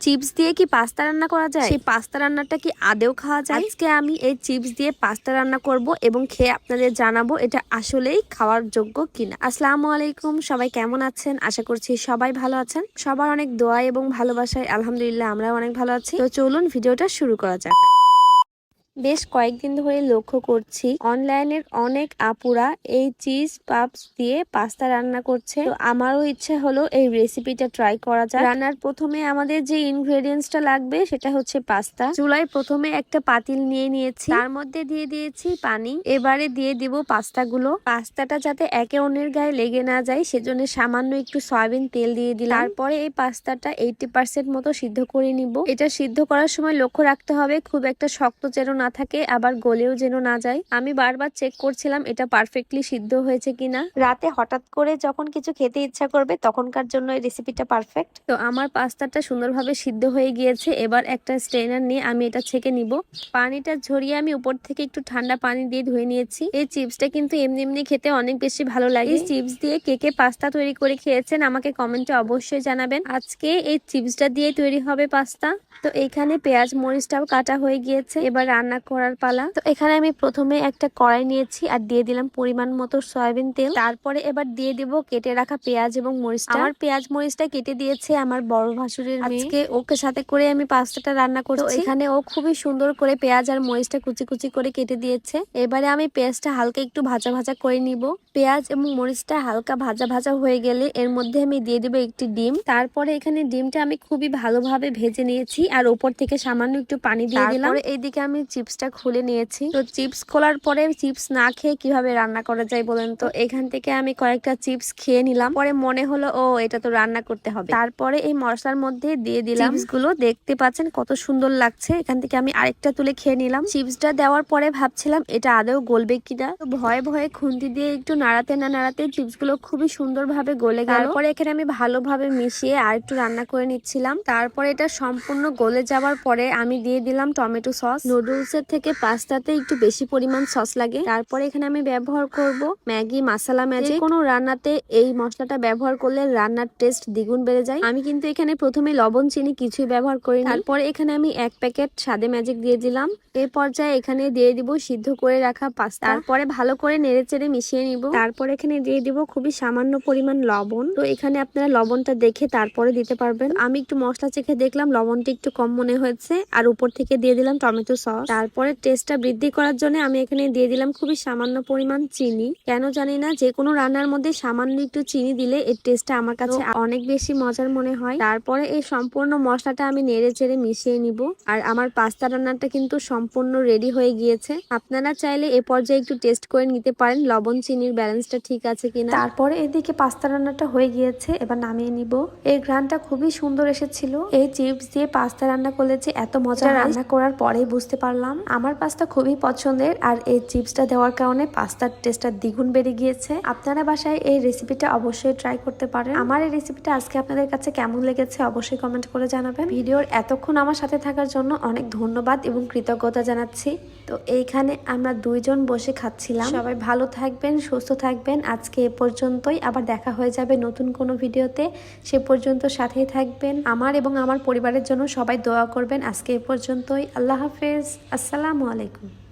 Chips দিয়ে কি pasta রান্না করা যায়? সেই পাস্তা রান্নাটা কি আদেও খাওয়া যায়? আজকে আমি এই চিপস দিয়ে পাস্তা রান্না করব এবং খেয়ে আপনাদের জানাব এটা আসলেই খাওয়ার যোগ্য কিনা। আসসালামু আলাইকুম সবাই কেমন আছেন? আশা করছি সবাই ভালো আছেন। সবার অনেক দোয়া এবং ভালোবাসায় আলহামদুলিল্লাহ আমরাও অনেক ভালো আছি। তো চলুন ভিডিওটা শুরু করা যাক। বেশ কয়েকদিন ধরে লক্ষ্য করছি, অনলাইনের অনেক আপুরা এই চিজ পাপস দিয়ে পাস্তা রান্না করছে। তো আমারও ইচ্ছে হলো এই রেসিপিটা ট্রাই করা যায় রান্নার প্রথমে আমাদের যে ইনগ্রেডিয়েন্টসটা লাগবে সেটা হচ্ছে পাস্তা। চুলায় প্রথমে একটা পাতিল নিয়ে নিয়েছি। তার মধ্যে দিয়ে দিয়েছি পানি। এবারে দিয়ে দিব পাস্তাগুলো। পাস্তাটা যাতে একে অন্যের গায়ে লেগে না যায়, সেজন্য সামান্য একটু সয়াবিন তেল দিয়ে দিলাম। তারপরে এই পাস্তাটা এইটি পার্সেন্ট মতো সিদ্ধ করে নিব। এটা সিদ্ধ করার সময় লক্ষ্য রাখতে হবে, খুব একটা শক্ত যেন না থাকে আবার গলেও যেন না যায়। আমি বারবার চেক করছিলাম এটা পারফেক্টলি সিদ্ধ হয়েছে কিনা। রাতে হঠাৎ করে যখন কিছু খেতে ইচ্ছা করবে তখনকার জন্য এই রেসিপিটা পারফেক্ট তো আমার পাস্তাটা সুন্দরভাবে সিদ্ধ হয়ে গিয়েছে এবার একটা স্ট্রেনার নিয়ে আমি এটা ছেঁকে নিব। পানিটা ঝরিয়ে আমি উপর থেকে একটু ঠান্ডা পানি দিয়ে ধুয়ে নিয়েছি। এই চিপসটা কিন্তু এমনি এমনি খেতে অনেক বেশি ভালো লাগে। এই চিপস দিয়ে কে কে পাস্তা তৈরি করে খেয়েছেন আমাকে কমেন্টে অবশ্যই জানাবেন। আজকে এই চিপসটা দিয়ে তৈরি হবে পাস্তা। তো এখানে পেঁয়াজ মরিচটাও কাটা হয়ে গিয়েছে। এবার রান্না করার পালা। তো এখানে আমি প্রথমে একটা কড়াই নিয়েছি আর দিয়ে দিলাম পরিমাণ মতো সয়াবিন তেল। তারপরে এবার দিয়ে দিব কেটে রাখা পেঁয়াজ এবং মরিচটা। আমার পেঁয়াজ মরিচটা কেটে দিয়েছে আমার বড় ভাসুরের আজকে ওকে সাথে করে আমি পাস্তাটা রান্না করছি। এখানে ও খুবই সুন্দর করে পেঁয়াজ আর মরিচটা কুচি কুচি করে কেটে দিয়েছে। এবারে আমি পেঁয়াজটা হালকা একটু ভাজা ভাজা করে নিব। পেঁয়াজ এবং মরিচটা হালকা ভাজা ভাজা হয়ে গেলে এর মধ্যে আমি দিয়ে দেবো একটি ডিম। তারপরে এখানে ডিমটা আমি খুবই ভালোভাবে ভেজে নিয়েছি আর ওপর থেকে সামান্য একটু পানি দিয়ে দিলাম। এইদিকে আমি চিপসটা খুলে নিয়েছি। তো চিপস খোলার পরে চিপস না খেয়ে কীভাবে রান্না করা যায় বলেন তো? এখান থেকে আমি কয়েকটা চিপস খেয়ে নিলাম। পরে মনে হলো ও এটা তো রান্না করতে হবে। তারপরে এই মশলার মধ্যে দিয়ে দিলাম। গুলো দেখতে পাচ্ছেন কত সুন্দর লাগছে। এখান থেকে আমি আরেকটা তুলে খেয়ে নিলাম। চিপসটা দেওয়ার পরে ভাবছিলাম এটা আদৌ গলবে কিনা? ভয়ে ভয়ে খুন্তি দিয়ে একটু নাড়াতে না নাড়াতে চিপসগুলো খুবই সুন্দরভাবে গলে গেল। তারপরে এখানে আমি ভালোভাবে মিশিয়ে আর একটু রান্না করে নিচ্ছিলাম। তারপরে এটা সম্পূর্ণ গলে যাওয়ার পরে আমি দিয়ে দিলাম টমেটো সস। নুডলস এর থেকে পাস্তাতে একটু বেশি পরিমাণ সস লাগে। তারপরে এখানে আমি ব্যবহার করব ম্যাগি মাসালা ম্যাজিক কোনো রান্নাতে এই মশলাটা ব্যবহার করলে রান্নার টেস্ট দ্বিগুণ বেড়ে যায়। আমি কিন্তু এখানে প্রথমে লবণ চিনি কিছুই ব্যবহার করি তারপরে এখানে আমি এক প্যাকেট সাদে ম্যাজিক দিয়ে দিলাম। এই পর্যায়ে এখানে দিয়ে দিব সিদ্ধ করে রাখা পাস্তা। তারপরে ভালো করে নেড়ে চেড়ে মিশিয়ে নিব। তারপর এখানে দিয়ে দিব খুবই সামান্য পরিমাণ লবণ। তো এখানে আপনারা লবণটা দেখে তারপরে দিতে পারবেন। আমি একটু মশলা চেখে দেখলাম লবণটা একটু কম মনে হয়েছে। আর উপর থেকে দিয়ে দিলাম টমেটো সস। তারপরে টেস্টটা বৃদ্ধি করার জন্য আমি এখানে দিয়ে দিলাম খুবই সামান্য পরিমাণ চিনি। কেন জানি না যে কোনো রান্নার মধ্যে সামান্য একটু চিনি দিলে এর টেস্টটা আমার কাছে অনেক বেশি মজার মনে হয়। তারপরে এই সম্পূর্ণ মশলাটা আমি নেড়ে চেড়ে মিশিয়ে নিব। আর আমার পাস্তা রান্নাটা কিন্তু সম্পূর্ণ রেডি হয়ে গিয়েছে। আপনারা চাইলে এ পর্যায়ে একটু টেস্ট করে নিতে পারেন লবণ চিনির ব্যালেন্সটা ঠিক আছে কিনা? তারপরে এদিকে পাস্তা রান্নাটা হয়ে গিয়েছে এবার নামিয়ে নিব। এই ঘ্রানটা খুবই সুন্দর এসেছিল। এই চিপস দিয়ে পাস্তা রান্না করলে যে এত মজা রান্না করার পরেই বুঝতে পারলাম। আমার পাস্তা খুবই পছন্দের আর এই চিপসটা দেওয়ার কারণে পাস্তার টেস্টটা দ্বিগুণ বেড়ে গিয়েছে। আপনারা বাসায় এই রেসিপিটা অবশ্যই ট্রাই করতে পারেন। আমার এই রেসিপিটা আজকে আপনাদের কাছে কেমন লেগেছে অবশ্যই কমেন্ট করে জানাবেন। ভিডিওর এতক্ষণ আমার সাথে থাকার জন্য অনেক ধন্যবাদ এবং কৃতজ্ঞতা জানাচ্ছি। তো এইখানে আমরা দুইজন বসে খাচ্ছিলাম। সবাই ভালো থাকবেন সুস্থ থাকবেন। আজকে এ পর্যন্তই। আবার দেখা হয়ে যাবে নতুন কোনো ভিডিওতে। সে পর্যন্ত সাথেই থাকবেন। আমার এবং আমার পরিবারের জন্য সবাই দোয়া করবেন। আজকে এ পর্যন্তই। আল্লাহ হাফেজ। আসসালামু আলাইকুম।